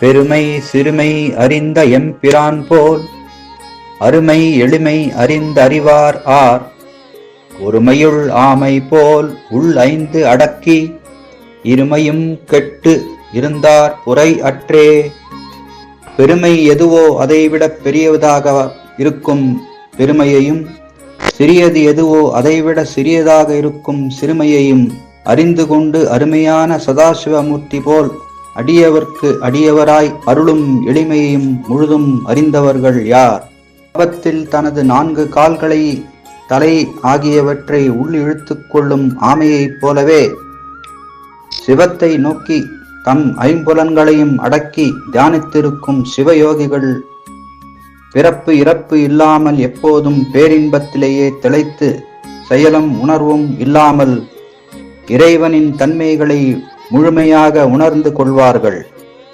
பெருமை சிறுமை அறிந்த எம்பிரான் போல் அருமை எளிமை அறிந்தறிவார் ஆர். ஒருமையுள் ஆமை போல் உள் ஐந்து அடக்கி இருமையும் கெட்டு இருந்தார் புரை அற்றே. பெருமை எதுவோ அதைவிட பெரியதாக இருக்கும் பெருமையையும் சிறியது எதுவோ அதைவிட சிறியதாக இருக்கும் சிறுமையையும் அறிந்து கொண்டு அருமையான சதாசிவமூர்த்தி போல் அடியவர்க்கு அடியவராய் அருளும் எளிமையும் முழுதும் அறிந்தவர்கள் யார்? ஆபத்தில் தனது நான்கு கால்களை தலை ஆகியவற்றை உள்ளிழுத்து கொள்ளும் ஆமையைப் போலவே சிவத்தை நோக்கி தம் ஐம்புலன்களையும் அடக்கி தியானித்திருக்கும் சிவயோகிகள் பிறப்பு இறப்பு இல்லாமல் எப்போதும் பேரின்பத்திலேயே திளைத்து செயலும் உணர்வும் இல்லாமல் இறைவனின் தன்மைகளை முழுமையாக உணர்ந்து கொள்வார்கள்.